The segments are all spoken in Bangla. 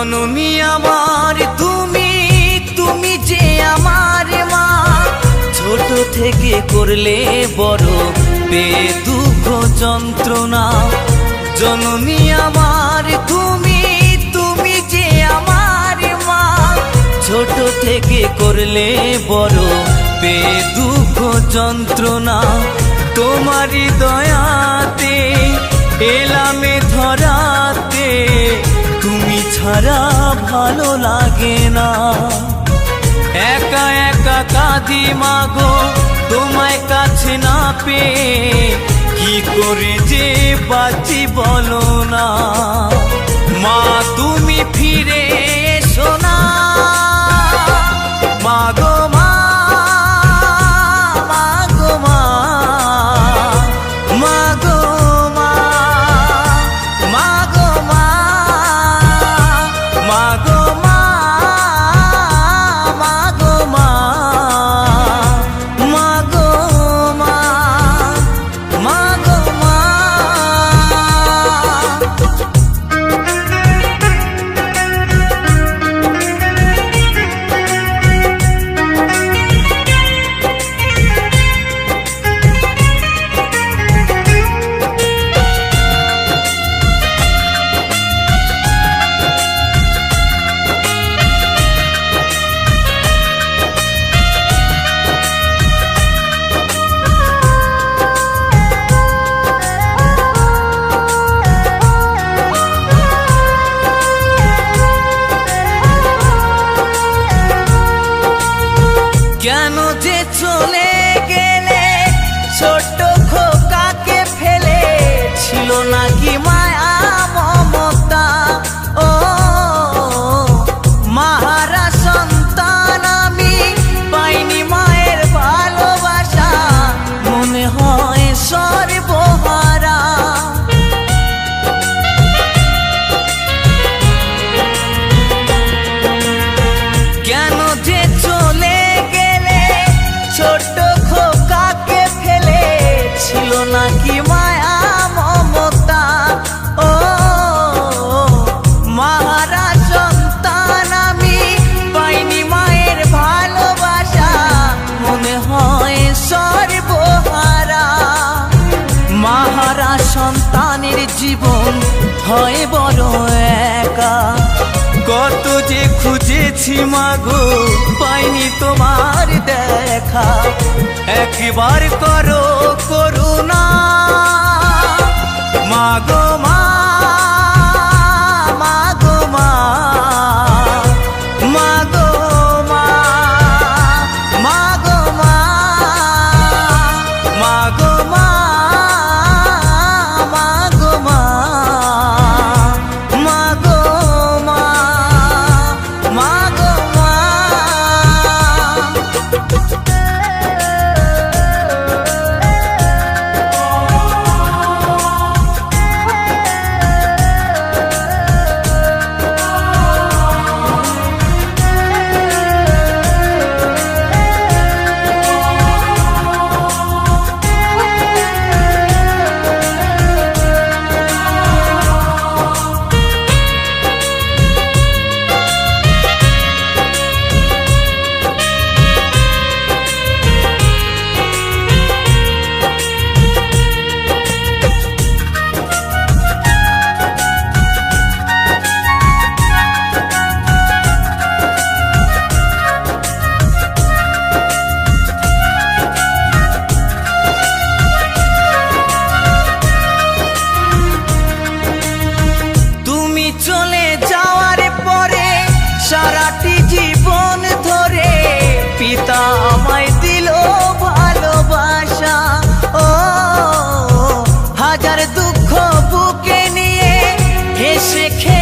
জননী আমার, তুমি তুমি যে আমার মা, ছোট থেকে করলে বড় বে দুঃখ যন্ত্রণা। জননী আমার, তুমি তুমি যে আমার মা, ছোট থেকে করলে বড় বে দুঃখ যন্ত্রণা। তোমারই দয়াতে এলামে তুমি ছাড়া ভালো লাগে না। একা একা কাঁদি মাগো, তোমায় কাছে না পেয়ে। কি করে যে বাঁচি বলো না। সন্তানের জীবন হয় বড় একা। কত যে খুঁজেছি মাগো, পাইনি তোমার দেখা। একবার করো করুণা। মাগো শেখে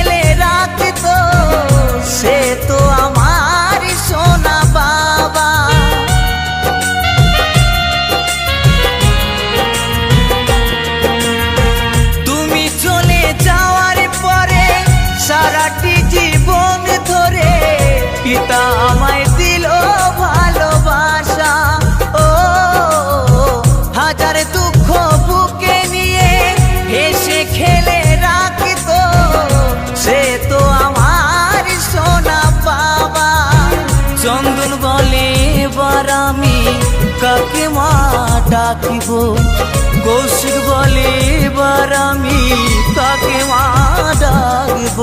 রাখিব কৌশিক বলে এবার আমি কাকে মা ডাকব।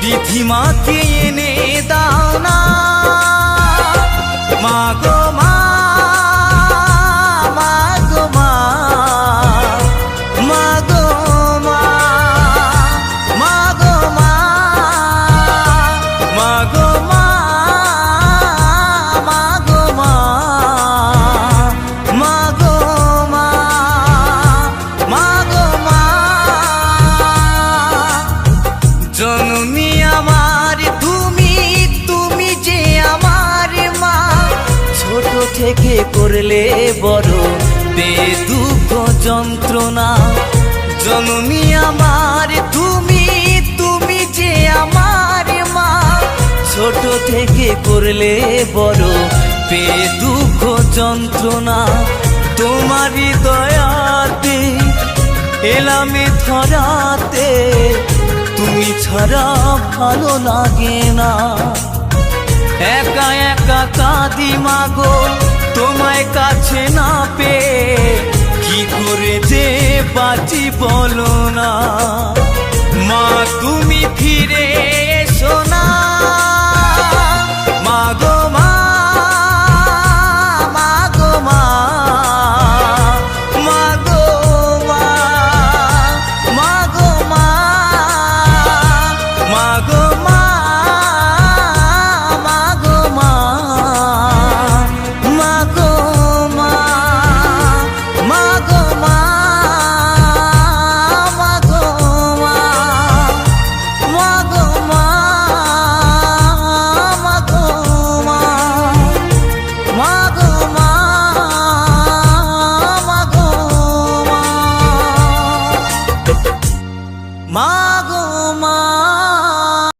বিধিমাকে এনে দাও না। মা গো জননী আমার, তুমি তুমি যে আমার মা, ছোট থেকে করলে বড় বে দুঃখ যন্ত্রণা। জননী আমার, তুমি তুমি যে আমার মা, ছোট থেকে করলে বড় পে দুঃখ যন্ত্রণা। তোমারই দয়াতে, এলামে ধরাতে তুমি ছাড়া ভালো লাগে না। একা একা কাঁদি মাগো তোমায় কাছে না পেয়ে কি করে যে বাঁচি বলো না। মা, তুমি ফিরে my